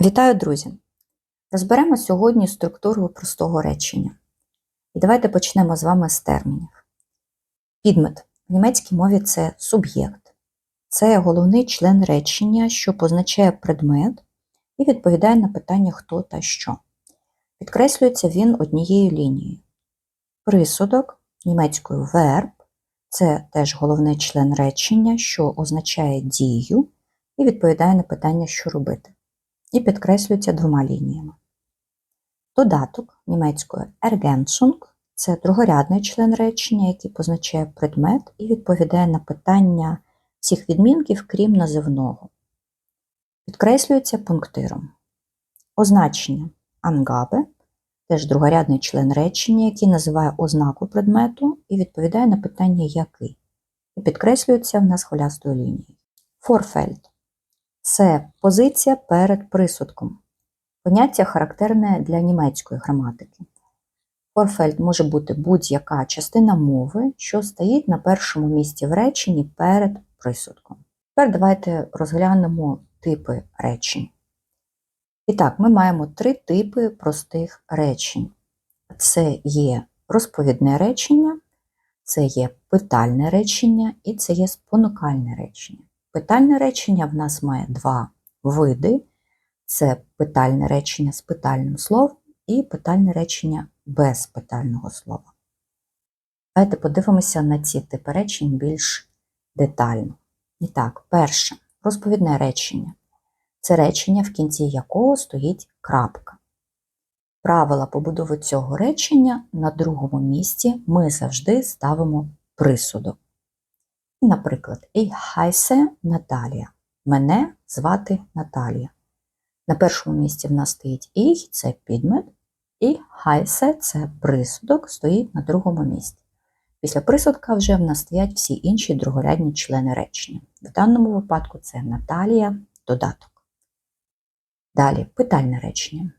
Вітаю, друзі! Розберемо сьогодні структуру простого речення. І давайте почнемо з вами з термінів. Підмет в німецькій мові це суб'єкт. Це головний член речення, що позначає предмет і відповідає на питання хто та що. Підкреслюється він однією лінією. Присудок німецькою verb – це теж головний член речення, що означає дію і відповідає на питання, що робити і підкреслюється двома лініями. Додаток німецькою Ergänzung – це другорядний член речення, який позначає предмет і відповідає на питання всіх відмінків, крім називного. Підкреслюється пунктиром. Означення Angabe – теж другорядний член речення, який називає ознаку предмету і відповідає на питання який. І підкреслюється в нас хвилястою лінією. Vorfeld це позиція перед присудком. Поняття характерне для німецької граматики. Форфельд може бути будь-яка частина мови, що стоїть на першому місці в реченні перед присудком. Тепер давайте розглянемо типи речень. І так, ми маємо три типи простих речень. Це є розповідне речення, це є питальне речення і це є спонукальне речення. Питальне речення в нас має два види: це питальне речення з питальним словом і питальне речення без питального слова. Давайте подивимося на ці типи речень більш детально. І так, перше, розповідне речення це речення, в кінці якого стоїть крапка. Правила побудови цього речення на другому місці ми завжди ставимо присудок. Наприклад, «Ich heiße Наталія. Мене звати Наталія. На першому місці в нас стоїть «Ich» – це підмет, і «heiße» – це присудок, стоїть на другому місці. Після присудка вже в нас стоять всі інші другорядні члени речення. В даному випадку це Наталія додаток. Далі питальне речення.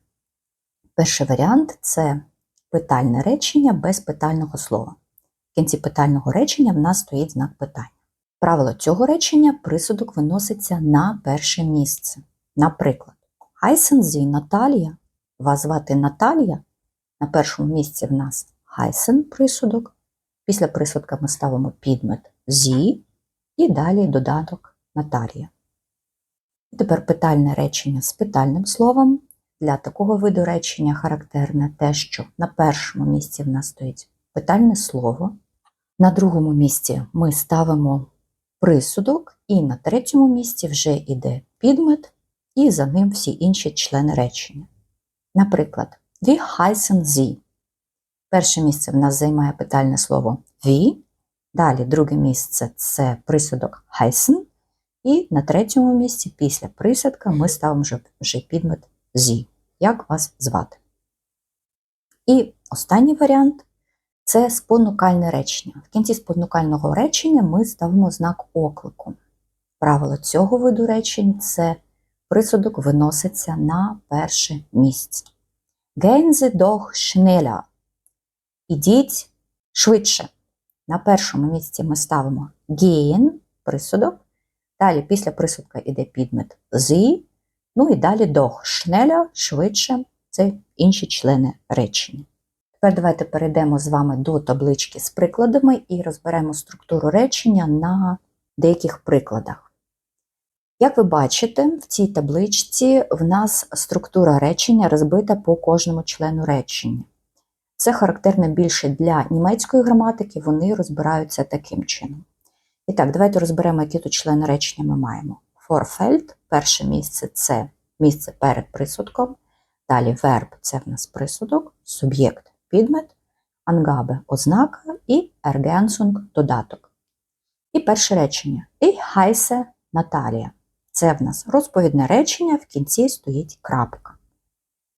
Перший варіант це питальне речення без питального слова. В кінці питального речення в нас стоїть знак питання. Правило цього речення присудок виноситься на перше місце. Наприклад, Хайсен зі Наталія, вас звати Наталія. На першому місці в нас Хайсен присудок. Після присудка ми ставимо підмет зі і далі додаток Наталія. І тепер питальне речення з питальним словом. Для такого виду речення характерне те, що на першому місці в нас стоїть питальне слово. На другому місці ми ставимо присудок, і на третьому місці вже йде підмет, і за ним всі інші члени речення. Наприклад, «Wir heißen Sie». Перше місце в нас займає питальне слово «wie», далі друге місце це присудок heißen, і на третьому місці після присадка ми ставимо вже підмет «Sie». Як вас звати? І останній варіант це спонукальне речення. В кінці спонукального речення ми ставимо знак оклику. Правило цього виду речень це присудок виноситься на перше місце. Sie doch schneller. Ідіть швидше. На першому місці ми ставимо gehen, присудок. Далі після присудка йде підмет «sie», ну і далі doch schneller, швидше це інші члени речення. Тепер давайте перейдемо з вами до таблички з прикладами і розберемо структуру речення на деяких прикладах. Як ви бачите, в цій табличці в нас структура речення розбита по кожному члену речення. Це характерно більше для німецької граматики, вони розбираються таким чином. І так, давайте розберемо, які тут члени речення ми маємо. Vorfeld, перше місце це місце перед присудком. Далі верб це в нас присудок, суб'єкт підмет, Angabe – ознака і Ergänzung – додаток. І перше речення Ich heiße Наталія. Це в нас розповідне речення, в кінці стоїть крапка.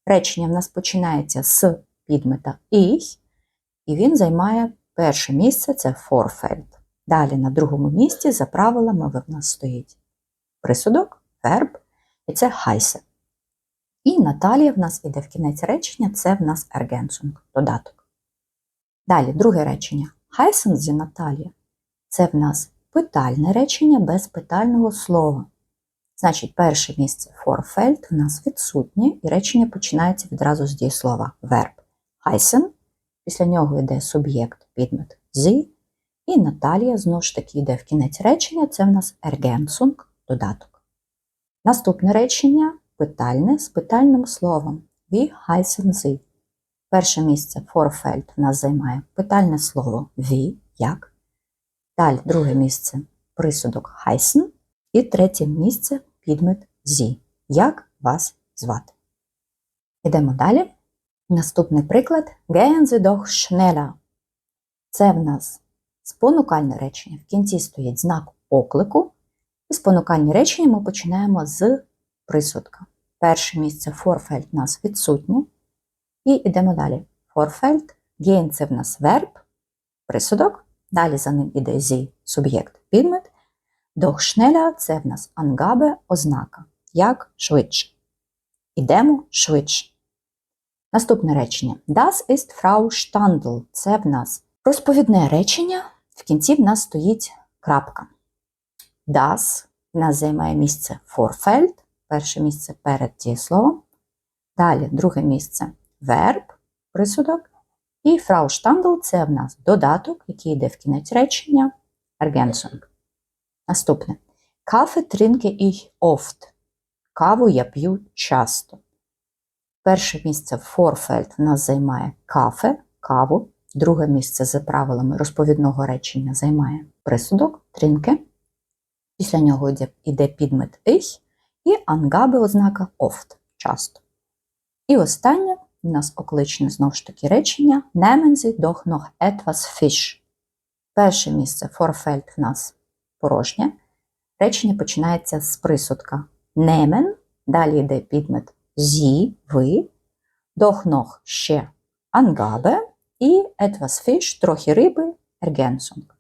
Речення в нас починається з підмета Ich, і він займає перше місце це Vorfeld. Далі на другому місці, за правилами, в нас стоїть присудок, верб, і це heiße. І Наталія в нас іде в кінець речення, це в нас Ergänzung, додаток. Далі, друге речення. Sie Наталія. Це в нас питальне речення без питального слова. Значить, перше місце Vorfeld у нас відсутнє, і речення починається відразу з дієслова verb heißen. Після нього йде суб'єкт, підмет sie, і Наталія знову ж таки йде в кінець речення, це в нас Ergänzung, додаток. Наступне речення питальне з питальним словом. Wie heißen Sie? Перше місце Vorfeld в нас займає питальне слово wie, як. Далі друге місце присудок heißen. І третє місце підмет Sie. Як вас звати? Ідемо далі. Наступний приклад Gehen Sie doch schneller. Це в нас спонукальне речення. В кінці стоїть знак оклику. І спонукальні речення ми починаємо з присудка. Перше місце Vorfeld у нас відсутнє. І йдемо далі. Vorfeld, gehen – це в нас верб, присудок. Далі за ним іде Sie, суб'єкт, підмет. Schneller – це в нас Angabe, ознака. Як швидше. Ідемо швидше. Наступне речення. Das ist Frau Standl. Це в нас розповідне речення. В кінці в нас стоїть крапка. Das в нас займає місце Vorfeld, перше місце перед дієсловом. Далі друге місце верб, присудок. І Standl – це в нас додаток, який йде в кінець речення Ergänzung. Наступне. Kaffee trinke ich oft. Каву я п'ю часто. Перше місце Vorfeld в нас займає кафе, каву. Друге місце за правилами розповідного речення займає присудок, тринке. Після нього йде підмет ich і ангаби ознака oft часто. І останнє у нас окличне знову ж таки речення Nehmen Sie doch noch Fisch. Перше місце Vorfeld в нас порожнє. Речення починається з присудка nehmen, далі йде підмет Sie, ви, doch noch ще Angabe і etwas Fisch, трохи риби, Ergänzung.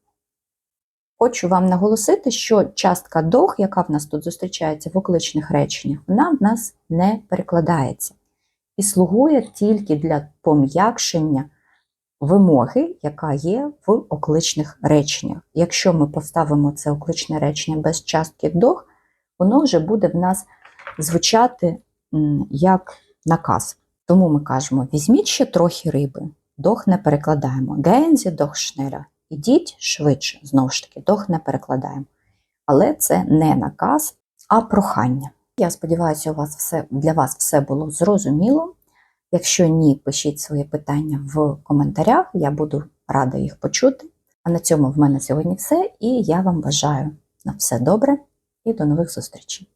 Хочу вам наголосити, що частка doch, яка в нас тут зустрічається в окличних реченнях, вона в нас не перекладається і слугує тільки для пом'якшення вимоги, яка є в окличних реченнях. Якщо ми поставимо це окличне речення без частки doch, воно вже буде в нас звучати як наказ. Тому ми кажемо: візьміть ще трохи риби, дох не перекладаємо. Гензі дох шнеля. Ідіть швидше, знову ж таки, дох не перекладаємо. Але це не наказ, а прохання. Я сподіваюся, у вас все, для вас все було зрозуміло. Якщо ні, пишіть свої питання в коментарях, я буду рада їх почути. А на цьому в мене сьогодні все, і я вам бажаю на все добре і до нових зустрічей.